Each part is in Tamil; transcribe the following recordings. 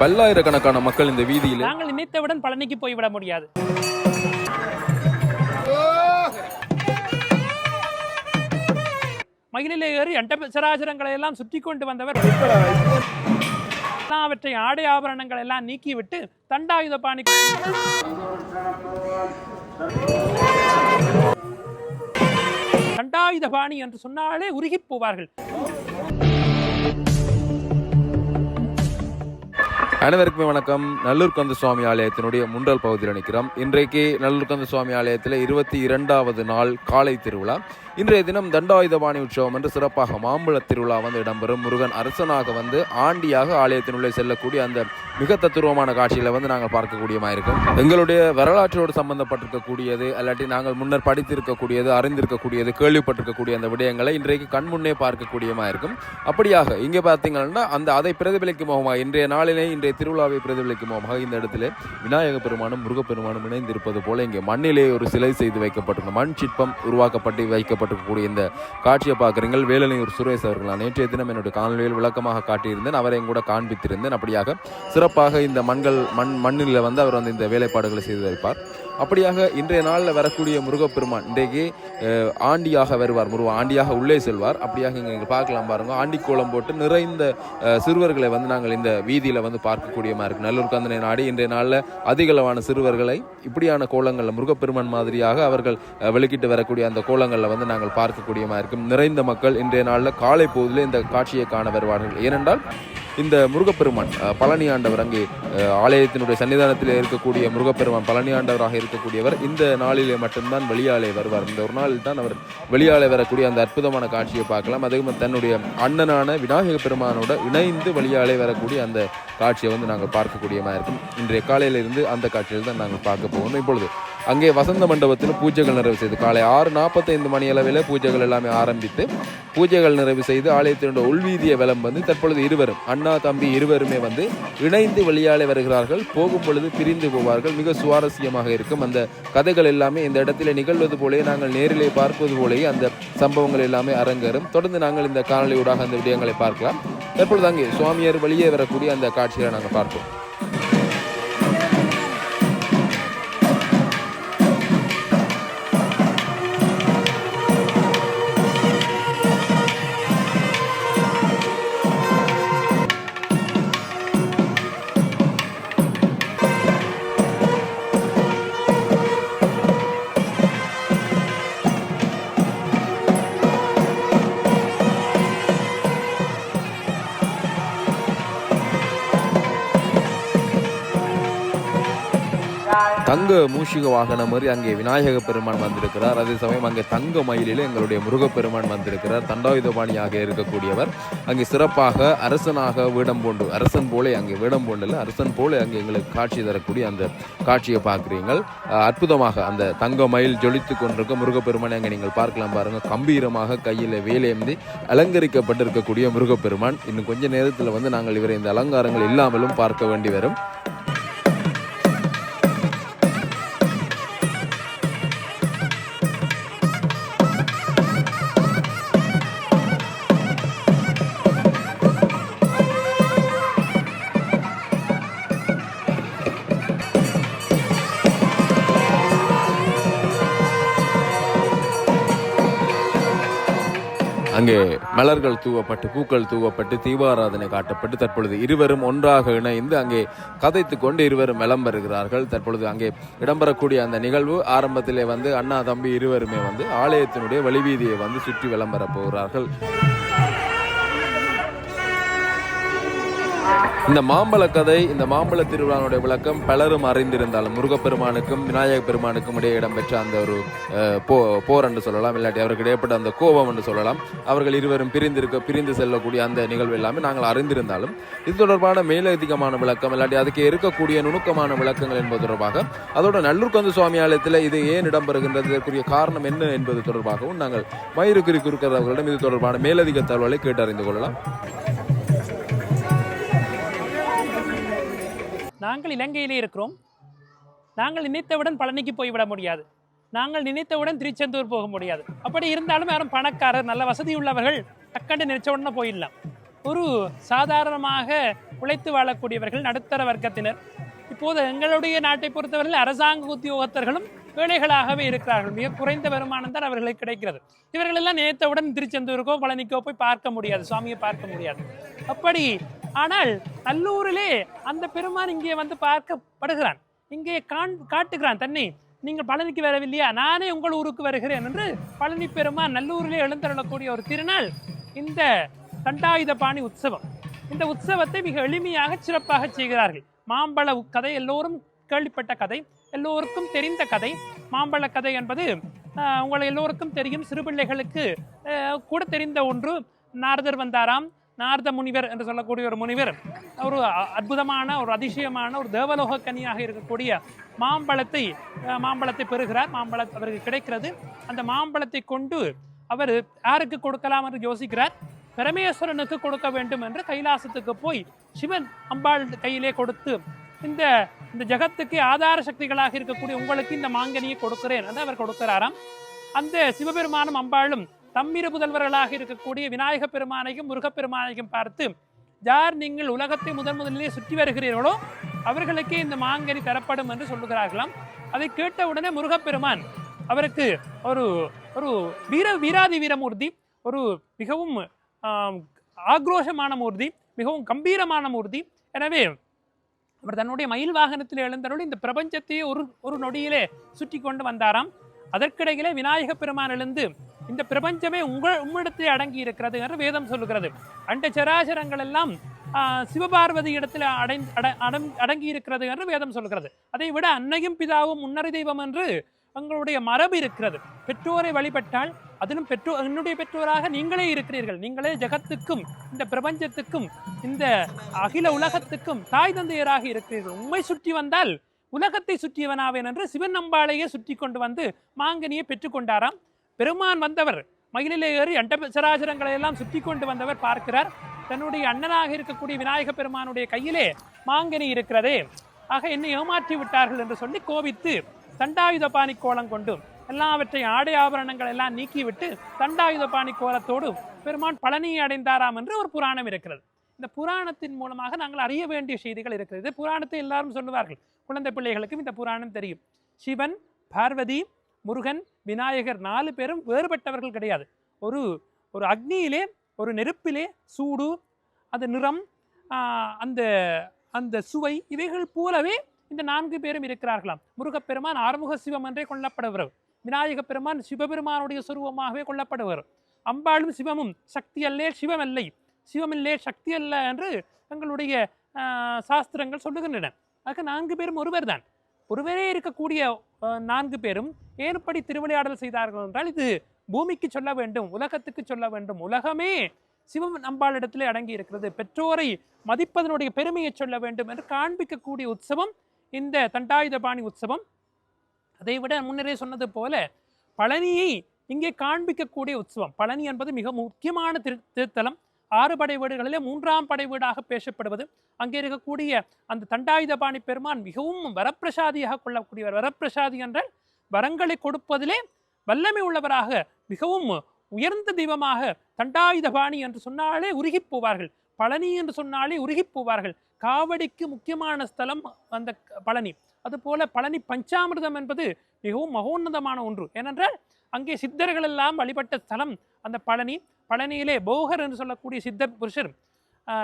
பல்லாயிரக்கணக்கான மக்கள் இந்த வீதியில் நாங்கள் நினைத்தவுடன் பழனிக்கு போய்விட முடியாது. மயிலிலே ஏறி அண்ட சராசரங்களை எல்லாம் சுற்றி கொண்டு வந்தவர் அவற்றை ஆடை ஆபரணங்கள் எல்லாம் நீக்கிவிட்டு தண்டாயுத பாணி தண்டாயுத பாணி என்று சொன்னாலே உருகிப் போவார்கள். அனைவருக்குமே வணக்கம். நல்லூர் கந்த சுவாமி ஆலயத்தினுடைய முண்டல் பகுதியில் நிற்கிறோம் இன்றைக்கு நல்லூர் கந்த சுவாமி ஆலயத்தில் இருபத்தி இரண்டாவது நாள் காலை திருவிழா. இன்றைய தினம் தண்டாயுதபாணி உற்சவம் என்று சிறப்பாக மாம்பழ திருவிழா வந்து இடம்பெறும். முருகன் அரசனாக வந்து ஆண்டியாக ஆலயத்தினுள்ளே செல்லக்கூடிய அந்த மிக தத்துவமான காட்சிகளை வந்து நாங்கள் பார்க்கக்கூடியமாயிருக்கோம் எங்களுடைய வரலாற்றோடு சம்பந்தப்பட்டிருக்கக்கூடியது அல்லாட்டி நாங்கள் முன்னர் படித்திருக்கக்கூடியது அறிந்திருக்கக்கூடியது கேள்விப்பட்டிருக்கக்கூடிய அந்த விடயங்களை இன்றைக்கு கண்முன்னே பார்க்கக்கூடியமா இருக்கும். அப்படியாக இங்கே பார்த்தீங்கன்னா அந்த அதை பிரதிபலிக்கும் முகமாக இன்றைய நாளிலே இன்றைய திருவிழாவை பிரதிபலிக்கும் முகமாக இந்த இடத்துல விநாயக பெருமானும் முருகப்பெருமானும் இணைந்திருப்பது போல இங்கே மண்ணிலே ஒரு சிலை செய்து வைக்கப்பட்டிருந்த மண் சிற்பம் உருவாக்கப்பட்டு வைக்கப்பட்டிருக்கக்கூடிய இந்த காட்சியை பார்க்குறீங்கள். வேலனையூர் சுரேஷ் அவர்கள் நான் நேற்றைய தினம் என்னுடைய காணொலியில் விளக்கமாக காட்டியிருந்தேன். அவரையும் கூட காண்பித்திருந்தேன். அப்படியாக சிறப்பாக இந்த மண்கள் மண் மண்ணில் வந்து அவர் வந்து இந்த வேலைப்பாடுகளை செய்து வைப்பார் அப்படியாக இன்றைய நாளில் வரக்கூடிய முருகப்பெருமான் இன்றைக்கு ஆண்டியாக வருவார். முருக ஆண்டியாக உள்ளே செல்வார். அப்படியாக இங்கே நீங்கள் பார்க்கலாம் பாருங்க. ஆண்டி கோலம் போட்டு நிறைந்த சிறுவர்களை வந்து நாங்கள் இந்த வீதியில் வந்து பார்க்கக்கூடியமா இருக்கு. நல்லூர் கந்தனை நாடி இன்றைய நாளில் அதிகளவான சிறுவர்களை இப்படியான கோலங்களில் முருகப்பெருமான் மாதிரியாக அவர்கள் வெளிக்கிட்டு வரக்கூடிய அந்த கோலங்களில் வந்து நாங்கள் பார்க்கக்கூடியமா இருக்கும் நிறைந்த மக்கள் இன்றைய நாளில் காலை பொழுதில் இந்த காட்சியை காண வருவார்கள். ஏனென்றால் இந்த முருகப்பெருமான் பழனி ஆண்டவர் அங்கே ஆலயத்தினுடைய சன்னிதானத்தில் இருக்கக்கூடிய முருகப்பெருமான் பழனி ஆண்டவராக இருக்கக்கூடியவர் இந்த நாளிலே மட்டும்தான் வெளியாலே வருவார். இந்த ஒரு நாளில் தான் அவர் வெளியாலே வரக்கூடிய அந்த அற்புதமான காட்சியை பார்க்கலாம். அதுவும் தன்னுடைய அண்ணனான விநாயக பெருமானோட இணைந்து வெளியாலே வரக்கூடிய அந்த காட்சியை வந்து நாங்கள் பார்க்கக்கூடியமா இருக்கும். இன்றைய காலையிலிருந்து அந்த காட்சியில் தான் நாங்கள் பார்க்க போகணும் இப்பொழுது அங்கே வசந்த மண்டபத்தில் பூஜைகள் நிறைவு செய்து காலை ஆறு நாற்பத்தைந்து மணி அளவில் பூஜைகள் எல்லாமே ஆரம்பித்து பூஜைகள் நிறைவு செய்து ஆலயத்தினுடைய உள்வீதிய விலம் வந்து தற்பொழுது இருவரும் அண்ணா தம்பி இருவருமே வந்து இணைந்து வெளியாலே வருகிறார்கள். போகும் பொழுது பிரிந்து போவார்கள். மிக சுவாரஸ்யமாக இருக்கும். அந்த கதைகள் எல்லாமே இந்த இடத்துல நிகழ்வது போலே நாங்கள் நேரிலே பார்ப்பது போலேயே அந்த சம்பவங்கள் எல்லாமே அரங்கேறும். தொடர்ந்து நாங்கள் இந்த காணொலியூடாக அந்த விடயங்களை பார்க்கலாம். தற்பொழுது அங்கே சுவாமியார் வெளியே வரக்கூடிய அந்த காட்சிகளை நாங்கள் பார்ப்போம். தங்க மூஷிக வாகனம் மாதிரி அங்கே விநாயக பெருமான் வந்திருக்கிறார். அதே சமயம் அங்கே தங்க மயிலில் எங்களுடைய முருகப்பெருமான் வந்திருக்கிறார். தண்டாயுதபாணியாக இருக்கக்கூடியவர் அங்கே சிறப்பாக அரசனாக வேடம் பூண்டு அரசன் போலே அங்கே வேடம் பூண்டில் அரசன் போலே அங்கே எங்களுக்கு காட்சி தரக்கூடிய அந்த காட்சியை பார்க்குறீங்கள் அற்புதமாக அந்த தங்க மயில் ஜொலித்து கொண்டிருக்க முருகப்பெருமானை அங்கே நீங்கள் பார்க்கலாம் பாருங்கள் கம்பீரமாக கையில் வேலேந்தி அலங்கரிக்கப்பட்டிருக்கக்கூடிய முருகப்பெருமான். இன்னும் கொஞ்ச நேரத்தில் வந்து நாங்கள் இவரை இந்த அலங்காரங்கள் இல்லாமலும் பார்க்க வேண்டி வரும். மலர்கள் தூவப்பட்டு பூக்கள் தூவப்பட்டு தீபாராதனை காட்டப்பட்டு தற்பொழுது இருவரும் ஒன்றாக இணைந்து அங்கே கதைத்து கொண்டு இருவரும் விளம்பருகிறார்கள் தற்பொழுது அங்கே இடம்பெறக்கூடிய அந்த நிகழ்வு ஆரம்பத்திலே வந்து அண்ணா தம்பி இருவருமே வந்து ஆலயத்தினுடைய வெளிவீதியை வந்து சுற்றி விளம்பர போகிறார்கள். இந்த மாம்பழ கதை இந்த மாம்பழ திருவிழாவுடைய விளக்கம் பலரும் அறிந்திருந்தாலும் முருகப்பெருமானுக்கும் விநாயக பெருமானுக்கும் இடையே இடம்பெற்ற அந்த ஒரு போ போர் என்று சொல்லலாம். இல்லாட்டி அவருக்கு இடையப்பட்ட அந்த கோபம் என்று சொல்லலாம். அவர்கள் இருவரும் பிரிந்திருக்க பிரிந்து செல்லக்கூடிய அந்த நிகழ்வு எல்லாமே நாங்கள் அறிந்திருந்தாலும் இது தொடர்பான மேலதிகமான விளக்கம் இல்லாட்டி அதுக்கு இருக்கக்கூடிய நுணுக்கமான விளக்கங்கள் என்பது தொடர்பாக அதோட நல்லூர்கந்து சுவாமி ஆலயத்தில் இது ஏன் இடம்பெறுகின்றது இதற்குரிய காரணம் என்ன என்பது தொடர்பாகவும் நாங்கள் மயிறுக்குறி குறுக்கிறவர்களிடம் இது தொடர்பான மேலதிக தகவலை கேட்டறிந்து கொள்ளலாம். நாங்கள் இலங்கையிலே இருக்கிறோம். நாங்கள் நினைத்தவுடன் பழனிக்கு போய்விட முடியாது. நாங்கள் நினைத்தவுடன் திருச்செந்தூர் போக முடியாது. அப்படி இருந்தாலும் யாரும் பணக்காரர் நல்ல வசதி உள்ளவர்கள் டக்கண்டு நினைச்ச உடனே போயிடலாம். ஒரு சாதாரணமாக உழைத்து வாழக்கூடியவர்கள் நடுத்தர வர்க்கத்தினர். இப்போது எங்களுடைய நாட்டை பொறுத்தவரையில் அரசாங்க உத்தியோகத்தர்களும் வேலைகளாகவே இருக்கிறார்கள். மிக குறைந்த வருமானம் தான் அவர்களுக்கு கிடைக்கிறது. இவர்கள் எல்லாம் திருச்செந்தூருக்கோ பழனிக்கோ போய் பார்க்க முடியாது. சுவாமியை பார்க்க முடியாது. அப்படி ஆனால் நல்லூரிலே அந்த பெருமான் இங்கே வந்து பார்க்கப்படுகிறான். இங்கே காண் காட்டுகிறான் தன்னை நீங்கள் பழனிக்கு வரவில்லையா? நானே உங்கள் ஊருக்கு வருகிறேன் என்று பழனி பெருமான் நல்லூரிலே எழுந்தருளக்கூடிய ஒரு திருநாள் இந்த தண்டாயுதபாணி உற்சவம். இந்த உற்சவத்தை மிக எளிமையாக சிறப்பாக செய்கிறார்கள். மாம்பழ கதை எல்லோரும் கேள்விப்பட்ட கதை எல்லோருக்கும் தெரிந்த கதை. மாம்பழ கதை என்பது உங்களை எல்லோருக்கும் தெரியும். சிறு பிள்ளைகளுக்கு கூட தெரிந்த ஒன்று. நாரதர் வந்தாராம் நார்த முனிவர் என்று சொல்லக்கூடிய ஒரு முனிவர் ஒரு அ- அற்புதமான ஒரு அதிசயமான ஒரு தேவலோக கனியாக இருக்கக்கூடிய மாம்பழத்தை மாம்பழத்தை பெறுகிறார். மாம்பழம் அவருக்கு கிடைக்கிறது. அந்த மாம்பழத்தை கொண்டு அவர் யாருக்கு கொடுக்கலாம் என்று யோசிக்கிறார்? பரமேஸ்வரனுக்கு கொடுக்க வேண்டும் என்று கைலாசத்துக்கு போய் சிவன் அம்பாள் கையிலே கொடுத்து இந்த இந்த ஜகத்துக்கு ஆதார சக்திகளாக இருக்கக்கூடிய உங்களுக்கு இந்த மாங்கனியை கொடுக்கிறேன் என்று அவர் கொடுக்கிறாராம். அந்த சிவபெருமானும் அம்பாளும் தம்மிரு புதல்வர்களாக இருக்கக்கூடிய விநாயக பெருமானையும் முருகப்பெருமானையும் பார்த்து யார் நீங்கள் உலகத்தை முதன் முதலிலே சுற்றி வருகிறீர்களோ அவர்களுக்கே இந்த மாங்கனி தரப்படும் என்று சொல்லுகிறார்களாம். அதை கேட்டவுடனே முருகப்பெருமான் அவருக்கு ஒரு ஒரு வீர வீராதி வீரமூர்த்தி ஒரு மிகவும் ஆக்ரோஷமான மூர்த்தி மிகவும் கம்பீரமான மூர்த்தி. எனவே அவர் தன்னுடைய மயில் வாகனத்தில் எழுந்தனோடு இந்த பிரபஞ்சத்தையே ஒரு ஒரு நொடியிலே சுற்றி கொண்டு வந்தாராம். அதற்கிடையிலே விநாயக பெருமானிலிருந்து இந்த பிரபஞ்சமே உங்கள் உம்மிடத்தில் அடங்கி இருக்கிறது என்று வேதம் சொல்லுகிறது. அண்ட சராசரங்கள் எல்லாம் சிவபார்வதி இடத்தில் அடை அட- அடங்கி இருக்கிறது என்று வேதம் சொல்கிறது அதை விட அன்னையும் பிதாவும் முன்னறி தெய்வம் என்று உங்களுடைய மரபு இருக்கிறது. பெற்றோரை வழிபட்டால் அதிலும் பெற்றோர் என்னுடைய பெற்றோராக நீங்களே இருக்கிறீர்கள். நீங்களே ஜகத்துக்கும் இந்த பிரபஞ்சத்துக்கும் இந்த அகில உலகத்துக்கும் தாய் தந்தையராக இருக்கிறீர்கள். உண்மை சுற்றி வந்தால் உலகத்தை சுற்றியவனாவேன் என்று சிவன் நம்பாளையே சுற்றி கொண்டு வந்து மாங்கனியை பெற்றுக்கொண்டாராம் பெருமான் வந்தவர் மயிலிலே ஏறி அண்ட சராசரங்களை எல்லாம் சுற்றி கொண்டு வந்தவர் பார்க்கிறார். தன்னுடைய அண்ணனாக இருக்கக்கூடிய விநாயக பெருமானுடைய கையிலே மாங்கனி இருக்கிறதே. ஆக என்னை ஏமாற்றி விட்டார்கள் என்று சொல்லி கோபித்து தண்டாயுதபாணி கோலம் கொண்டு எல்லாவற்றையும் ஆடை ஆபரணங்கள் எல்லாம் நீக்கிவிட்டு தண்டாயுதபாணி கோலத்தோடு பெருமான் பழனியை அடைந்தாராம் என்று ஒரு புராணம் இருக்கிறது. இந்த புராணத்தின் மூலமாக நாங்கள் அறிய வேண்டிய செய்திகள் இருக்கிறது. புராணத்தை எல்லாரும் சொல்லுவார்கள். குழந்தை பிள்ளைகளுக்கும் இந்த புராணம் தெரியும். சிவன் பார்வதி முருகன் விநாயகர் நாலு பேரும் வேறுபட்டவர்கள் கிடையாது. ஒரு ஒரு அக்னியிலே ஒரு நெருப்பிலே சூடு அந்த நிறம் அந்த அந்த சுவை இவைகள் போலவே இந்த நான்கு பேரும் இருக்கிறார்களாம். முருகப்பெருமான் ஆறுமுக சிவம் என்றே கொல்லப்படுவர் விநாயக பெருமான் சிவபெருமானுடைய சுரூபமாகவே கொல்லப்படுவர் அம்பாளும் சிவமும் சக்தி அல்லே சிவமல்லை. சிவமில்லே சக்தி அல்ல என்று எங்களுடைய சாஸ்திரங்கள் சொல்லுகின்றன. ஆக நான்கு பேரும் ஒருவர் தான் ஒருவரே இருக்கக்கூடிய நான்கு பேரும் ஏற்படி திருவிளையாடல் செய்தார்கள் என்றால் இது பூமிக்கு சொல்ல வேண்டும் உலகத்துக்கு சொல்ல வேண்டும். உலகமே சிவம் நம்பாளிடத்திலே அடங்கி இருக்கிறது. பெற்றோரை மதிப்பதனுடைய பெருமையை சொல்ல வேண்டும் என்று காண்பிக்கக்கூடிய உற்சவம் இந்த தண்டாயுதபாணி உற்சவம். அதை விட முன்னரே சொன்னது போல பழனியை இங்கே காண்பிக்கக்கூடிய உற்சவம். பழனி என்பது மிக முக்கியமான திரு திருத்தலம். ஆறு படை வீடுகளிலே மூன்றாம் படை வீடாக பேசப்படுவது. அங்கே இருக்கக்கூடிய அந்த தண்டாயுதபாணி பெருமான் மிகவும் வரப்பிரசாதியாக கொள்ளக்கூடியவர். வரப்பிரசாதி என்றால் வரங்களை கொடுப்பதிலே வல்லமை உள்ளவராக மிகவும் உயர்ந்த தெய்வமாக தண்டாயுதபாணி என்று சொன்னாலே உருகிப் போவார்கள். பழனி என்று சொன்னாலே உருகிப் போவார்கள். காவடிக்கு முக்கியமான ஸ்தலம் அந்த பழனி. அதுபோல பழனி பஞ்சாமிர்தம் என்பது மிகவும் மகோன்னதமான ஒன்று. ஏனென்றால் அங்கே சித்தர்கள் எல்லாம் வழிபட்ட ஸ்தலம் அந்த பழனி. பழனியிலே போகர் என்று சொல்லக்கூடிய சித்த புருஷர்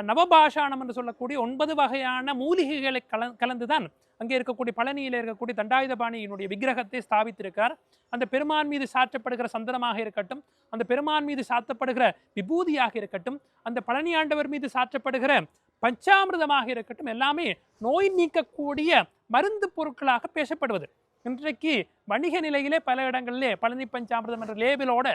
நவபாஷாணம் என்று சொல்லக்கூடிய ஒன்பது வகையான மூலிகைகளை கல கலந்துதான் அங்கே இருக்கக்கூடிய பழனியில் இருக்கக்கூடிய தண்டாயுதபாணியினுடைய விக்கிரகத்தை ஸ்தாபித்திருக்கார் அந்த பெருமான் மீது சாற்றப்படுகிற சந்தனமாக இருக்கட்டும் அந்த பெருமான் மீது சாத்தப்படுகிற விபூதியாக இருக்கட்டும் அந்த பழனி ஆண்டவர் மீது சாற்றப்படுகிற பஞ்சாமிர்தமாக இருக்கட்டும் எல்லாமே நோய் நீக்கக்கூடிய மருந்து பொருட்களாக பேசப்படுவது. இன்றைக்கு வணிக நிலையிலே பல இடங்களிலே பழனி பஞ்சாமிரதம் என்ற லேபிளோட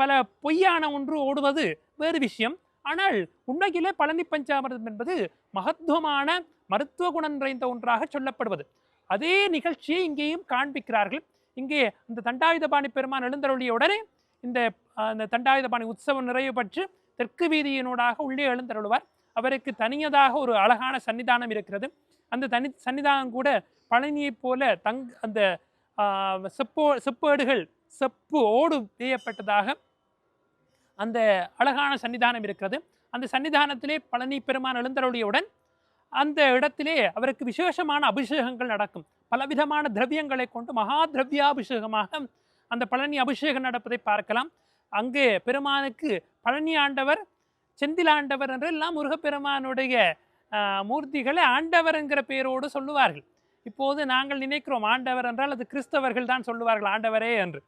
பல பொய்யான ஒன்று ஓடுவது வேறு விஷயம். ஆனால் உண்மையிலே பழனி பஞ்சாமிர்தம் என்பது மகத்துவமான மருத்துவ குணம் நிறைந்த ஒன்றாக சொல்லப்படுவது. அதே நிகழ்ச்சியை இங்கேயும் காண்பிக்கிறார்கள். இங்கே இந்த தண்டாயுதபாணி பெருமான் எழுந்தருளிய உடனே இந்த அந்த தண்டாயுதபாணி உற்சவம் நிறைவு பெற்று தெற்கு வீதியினூடாக உள்ளே எழுந்தருளுவார். அவருக்கு தனியதாக ஒரு அழகான சன்னிதானம் இருக்கிறது. அந்த தனி சன்னிதானம் கூட பழனியைப் போல தங் அந்த செப்போ செப்பேடுகள் செப்பு ஓடு வேயப்பட்டதாக அந்த அழகான சன்னிதானம் இருக்கிறது. அந்த சன்னிதானத்திலே பழனி பெருமான் எழுந்தருளியவுடன் அந்த இடத்திலே அவருக்கு விசேஷமான அபிஷேகங்கள் நடக்கும். பலவிதமான திரவியங்களை கொண்டு மகா திரவியாபிஷேகமாக அந்த பழனி அபிஷேகம் நடப்பதை பார்க்கலாம். அங்கே பெருமானுக்கு பழனி ஆண்டவர் செந்திலாண்டவர் என்றெல்லாம் முருகப்பெருமானுடைய ஆஹ், மூர்த்திகளை ஆண்டவர் என்கிற பெயரோடு சொல்லுவார்கள். இப்போது நாங்கள் நினைக்கிறோம் ஆண்டவர் என்றால் அது கிறிஸ்தவர்கள் தான் சொல்லுவார்கள் ஆண்டவரே என்று.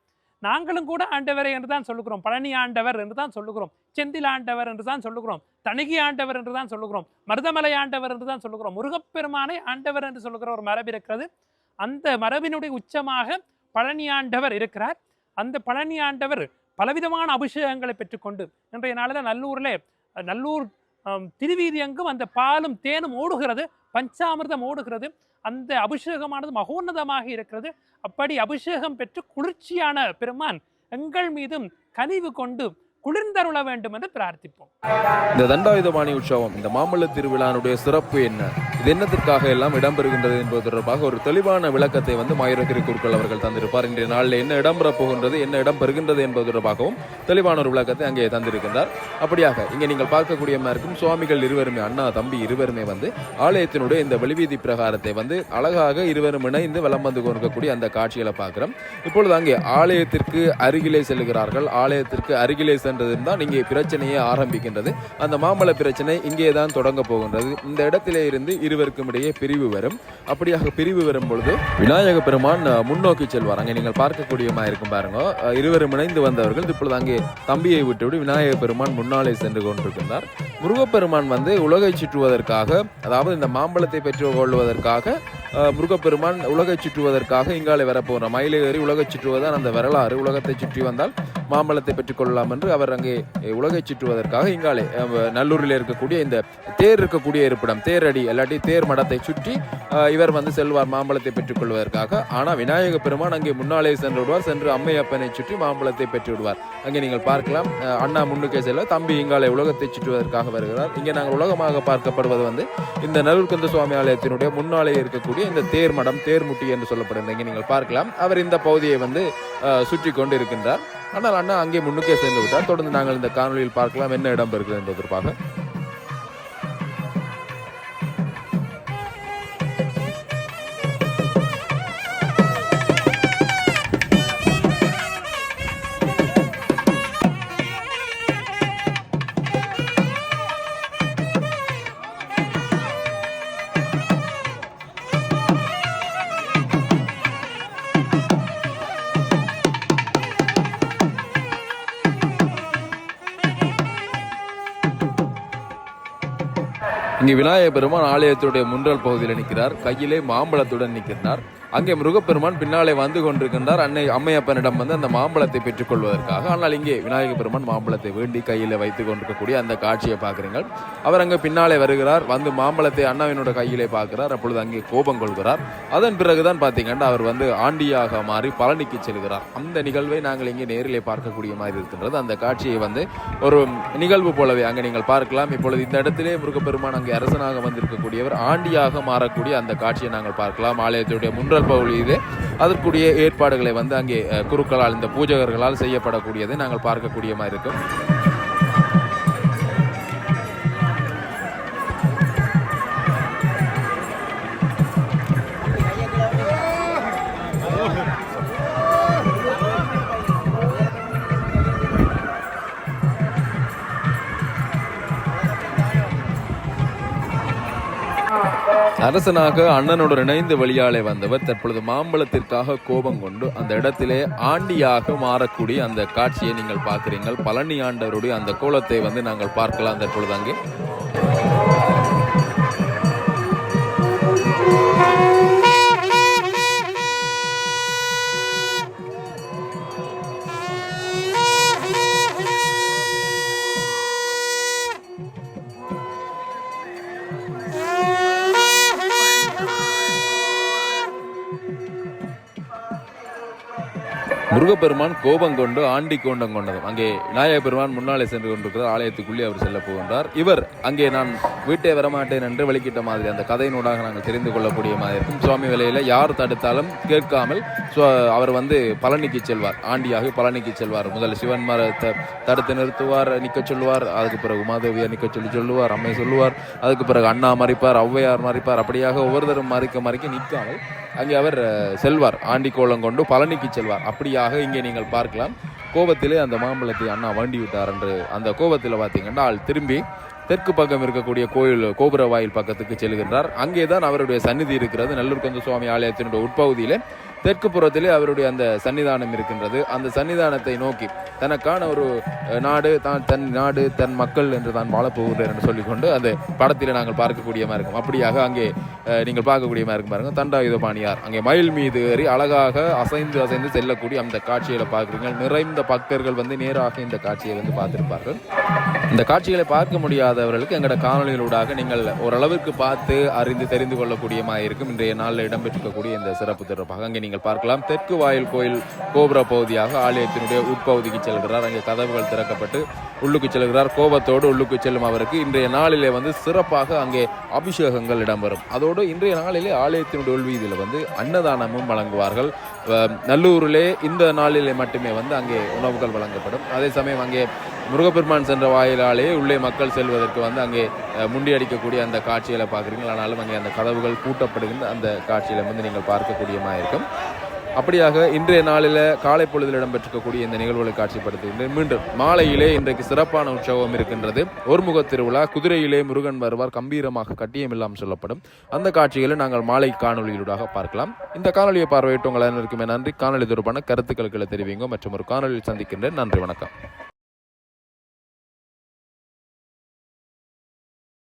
நாங்களும் கூட ஆண்டவரே என்று தான் சொல்லுகிறோம். பழனி ஆண்டவர் என்று தான் சொல்லுகிறோம். செந்தில் ஆண்டவர் என்று தான் சொல்லுகிறோம். தணிகி ஆண்டவர் என்று தான் சொல்லுகிறோம். மருதமலை ஆண்டவர் என்று தான் சொல்லுகிறோம். முருகப்பெருமானை ஆண்டவர் என்று சொல்லுகிற ஒரு மரபு இருக்கிறது. அந்த மரபினுடைய உச்சமாக பழனி ஆண்டவர் இருக்கிறார். அந்த பழனி ஆண்டவர் பலவிதமான அபிஷேகங்களை பெற்றுக்கொண்டு இன்றைய நாளில் நல்லூரில் நல்லூர் ஆம், திருவீதி எங்கும் அந்த பாலும் தேனும் ஓடுகிறது பஞ்சாமிர்தம் ஓடுகிறது. அந்த அபிஷேகமானது மகோன்னதமாக இருக்கிறது. அப்படி அபிஷேகம் பெற்று குளிர்ச்சியான பெருமான் எங்கள் மீதும் கனிவு கொண்டு குளிர்ந்தருள வேண்டும் என்று பிரார்த்திப்போம். இந்த தண்டாயுதபாணி உற்சவம் இந்த மாமல்ல திருவிழானுடைய சிறப்பு என்ன? இது என்னத்திற்காக எல்லாம் இடம்பெறுகின்றது என்பது தொடர்பாக ஒரு தெளிவான விளக்கத்தை வந்து மாயூர திருக்குறள் அவர்கள் தந்திருப்பார். இன்றைய நாளில் என்ன இடம்பெறப் போகின்றது என்ன இடம் பெறுகின்றது என்பது தொடர்பாகவும் தெளிவான ஒரு விளக்கத்தை அங்கே தந்திருக்கின்றார். அப்படியாக இங்கே நீங்கள் பார்க்கக்கூடிய இருக்கும் சுவாமிகள் இருவருமே அண்ணா தம்பி இருவருமே வந்து ஆலயத்தினுடைய இந்த வெளிவீதி பிரகாரத்தை வந்து அழகாக இருவரும் இணைந்து வலம் வந்து கொண்டிருக்கக்கூடிய அந்த காட்சிகளை பார்க்கிறோம். இப்பொழுது அங்கே ஆலயத்திற்கு அருகிலே செல்கிறார்கள். ஆலயத்திற்கு அருகிலே சென்றதும் தான் இங்கே பிரச்சனையே ஆரம்பிக்கின்றது. அந்த மாம்பழ பிரச்சனை இங்கே தான் தொடங்க போகின்றது. இந்த இடத்திலே இருந்து இருவருக்கும் இடையே பிரிவு வரும். அப்படியாக பிரிவு வரும் பொழுது விநாயக பெருமான் முன்னோக்கி செல்வார் அங்கே நீங்கள் பார்க்கக்கூடியமா இருக்கும் பாருங்க. இருவரும் இணைந்து வந்தவர்கள் இப்பொழுது அங்கே தம்பியை விட்டுவிட்டு விநாயக பெருமான் முன்னாலே சென்று கொண்டிருக்கின்றார். முருகப்பெருமான் வந்து உலகை சுற்றுவதற்காக அதாவது இந்த மாம்பழத்தை பெற்றுக் கொள்வதற்காக முருகப்பெருமான் உலகை சுற்றுவதற்காக இங்காலே வரப்போகிற மயிலை ஏறி உலகை சுற்றுவதுதான் அந்த வரலாறு. உலகத்தை சுற்றி வந்தால் மாம்பழத்தை பெற்றுக்கொள்ளலாம் என்று அவர் அங்கே உலகை சுற்றுவதற்காக இங்காலே நல்லூரில் இருக்கக்கூடிய இந்த தேர் இருக்கக்கூடிய இருப்பிடம் தேரடி இல்லாட்டி தேர் மடத்தை சுற்றி இவர் வந்து செல்வார் மாம்பழத்தை பெற்றுக்கொள்வதற்காக ஆனால் விநாயக பெருமான் அங்கே முன்னாலே சென்று விடுவார் சென்று அம்மையப்பனை சுற்றி மாம்பழத்தை பெற்று விடுவார். அங்கே நீங்கள் பார்க்கலாம் அண்ணா முன்னுக்கே செல்ல தம்பி இங்காலே உலகத்தை சுற்றுவதற்காக வருகிறார். இங்கே நாங்கள் உலகமாக பார்க்கப்படுவது வந்து இந்த நல்குந்த சுவாமி ஆலயத்தினுடைய முன்னாலே இருக்கக்கூடிய இந்த தேர் மடம் தேர்முட்டி என்று சொல்லப்படுகிறது. இங்கே நீங்கள் பார்க்கலாம் அவர் இந்த பகுதியை வந்து சுற்றி கொண்டு இருக்கின்றார் ஆனால் அண்ணா அங்கே முன்னுக்கே சேர்ந்து விட்டார் தொடர்ந்து நாங்கள் இந்த காணொலியில் பார்க்கலாம் என்ன இடம் பெறுகிறது என்பதற்காக. இங்கு விநாயகர் பெருமான் ஆலயத்துடைய முன்றல் பகுதியில் நிற்கிறார். கையிலே மாம்பழத்துடன் நிற்கிறார் அங்கே முருகப்பெருமான் பின்னாலே வந்து கொண்டிருக்கின்றார். அன்னை அம்மையப்பனிடம் வந்து அந்த மாம்பழத்தை பெற்றுக்கொள்வதற்காக ஆனால் இங்கே விநாயகப் பெருமான் மாம்பழத்தை வேண்டி கையில் வைத்து கொண்டிருக்கக்கூடிய அந்த காட்சியை பார்க்குறீங்கள் அவர் அங்கே பின்னாலே வருகிறார். வந்து மாம்பழத்தை அண்ணாவினோட கையிலே பார்க்கிறார். அப்பொழுது அங்கே கோபம் கொள்கிறார். அதன் பிறகுதான் பார்த்தீங்கன்னா அவர் வந்து ஆண்டியாக மாறி பழனிக்கு செல்கிறார். அந்த நிகழ்வை நாங்கள் இங்கே நேரிலே பார்க்கக்கூடிய மாதிரி இருக்கின்றது. அந்த காட்சியை வந்து ஒரு நிகழ்வு போலவே அங்கே நீங்கள் பார்க்கலாம். இப்பொழுது இந்த இடத்திலே முருகப்பெருமான் அங்கே அரசனாக வந்திருக்கக்கூடியவர் ஆண்டியாக மாறக்கூடிய அந்த காட்சியை நாங்கள் பார்க்கலாம். ஆலயத்துடைய முன்றல் பகுதியிலே அதற்குரிய ஏற்பாடுகளை வந்து அங்கே குருக்களால் இந்த பூஜகர்களால் செய்யப்படக்கூடியதை நாங்கள் பார்க்கக்கூடிய மாதிரி இருக்கும். அரசனாக அண்ணனுடன் இணைந்து வெளியாலே வந்தவர். தற்பொழுது மாம்பழத்திற்காக கோபம் கொண்டு அந்த இடத்திலே ஆண்டியாக மாறக்கூடிய அந்த காட்சியை நீங்கள் பார்க்குறீங்கள் பழனி ஆண்டவருடைய அந்த கோலத்தை வந்து நாங்கள் பார்க்கலாம். தற்பொழுது அங்கே முருகப்பெருமான் கோபம் கொண்டு ஆண்டி கோண்டம் கொண்டதும். அங்கே விநாயக பெருமான் முன்னாலே சென்று கொண்டிருக்கிறார். ஆலயத்துக்குள்ளே அவர் செல்ல போகின்றார். இவர் அங்கே நான் வீட்டை வரமாட்டேன் என்று வெளிக்கிட்ட மாதிரி அந்த கதையினூடாக நாங்கள் தெரிந்து கொள்ளக்கூடிய மாதிரி இருக்கும். சுவாமி வேலையில் யார் தடுத்தாலும் கேட்காமல் அவர் வந்து பழனிக்கு செல்வார். ஆண்டியாக பழனிக்கு செல்வார். முதல்ல சிவன் மரத்தை தடுத்து நிறுத்துவார் நிற்க சொல்லுவார். அதுக்கு பிறகு உமாதேவியார் நிற்க சொல்லி சொல்லுவார் அம்மை சொல்லுவார். அதுக்கு பிறகு அண்ணா மறிப்பார் ஔவையார் மறிப்பார். அப்படியாக ஒவ்வொருத்தரும் மறிக்க மறிக்க நிற்காமல் அங்கே அவர் செல்வார். ஆண்டி கோலம் கொண்டு பழனிக்கு செல்வார். அப்படியாக இங்கே நீங்கள் பார்க்கலாம். கோபத்திலே அந்த மாம்பழத்தை அண்ணா வண்டி விட்டார் என்று அந்த கோபத்தில் பார்த்தீங்கன்னா ஆள் திரும்பி தெற்கு பக்கம் இருக்கக்கூடிய கோயில் கோபுர வாயில் பக்கத்துக்கு செல்கின்றார். அங்கே தான் அவருடைய சந்நிதி இருக்கிறது. நல்லூர் கந்த சுவாமி ஆலயத்தினுடைய உட்பகுதியிலே தெற்கு புறத்திலே அவருடைய அந்த சன்னிதானம் இருக்கின்றது. அந்த சன்னிதானத்தை நோக்கி தனக்கான ஒரு நாடு தான் தன் நாடு தன் மக்கள் என்று தான் வாழப்போகிறேன் என்று சொல்லிக்கொண்டு அந்த படத்தில் நாங்கள் பார்க்கக்கூடியமாக இருக்கும். அப்படியாக அங்கே நீங்கள் பார்க்கக்கூடியமா இருக்கும் பாருங்க. தண்டாயுதபாணியார் அங்கே மயில் மீது ஏறி அழகாக அசைந்து அசைந்து செல்லக்கூடிய அந்த காட்சிகளை பார்க்குறீங்க நிறைந்த பக்தர்கள் வந்து நேராக இந்த காட்சியை வந்து பார்த்திருப்பார்கள். இந்த காட்சிகளை பார்க்க முடியாதவர்களுக்கு எங்களோட காணொலிகளூடாக நீங்கள் ஓரளவிற்கு பார்த்து அறிந்து தெரிந்து கொள்ளக்கூடியமா இருக்கும் இன்றைய நாளில் இடம்பெற்றிருக்கக்கூடிய இந்த சிறப்பு தொடர்பாக அங்கே நீங்கள் நீங்கள் பார்க்கலாம். தெற்கு வாயில் கோயில் கோபுர பகுதியாக ஆலயத்தினுடைய உட்பகுதிக்கு செல்கிறார். அங்கே கதவுகள் திறக்கப்பட்டு உள்ளுக்கு செல்கிறார். கோபத்தோடு உள்ளுக்கு செல்லும் அவருக்கு இன்றைய நாளிலே வந்து சிறப்பாக அங்கே அபிஷேகங்கள் இடம்பெறும். அதோடு இன்றைய நாளிலே ஆலயத்தினுடைய உள்வீதியில் வந்து அன்னதானமும் வழங்குவார்கள். நல்லூரிலே இந்த நாளிலே மட்டுமே வந்து அங்கே உணவுகள் வழங்கப்படும். அதே சமயம் அங்கே முருகப்பெருமான் சென்ற வாயிலாலே உள்ளே மக்கள் செல்வதற்கு வந்து அங்கே முண்டி அடிக்கக்கூடிய அந்த காட்சிகளை பார்க்குறீங்க ஆனாலும் அங்கே அந்த கதவுகள் கூட்டப்படுகின்ற அந்த காட்சியில் வந்து நீங்கள் பார்க்கக்கூடியமாக இருக்கும். அப்படியாக இன்றைய நாளில் காலை பொழுதில் இடம்பெற்றிருக்கக்கூடிய இந்த நிகழ்வுகளை காட்சிப்படுத்துகின்றேன். மீண்டும் மாலையிலே இன்றைக்கு சிறப்பான உற்சவம் இருக்கின்றது. ஒருமுக திருவிழா குதிரையிலே முருகன் வருவார் கம்பீரமாக கட்டியமில்லாமல் சொல்லப்படும். அந்த காட்சிகளை நாங்கள் மாலை காணொலியூடாக பார்க்கலாம். இந்த காணொலியை பார்வையிட்டு உங்கள் அனைவருக்குமே நன்றி. காணொலி தொடர்பான கருத்துக்களை தெரிவிங்க. மற்றும் ஒரு காணொலியில் சந்திக்கின்றேன். நன்றி வணக்கம்.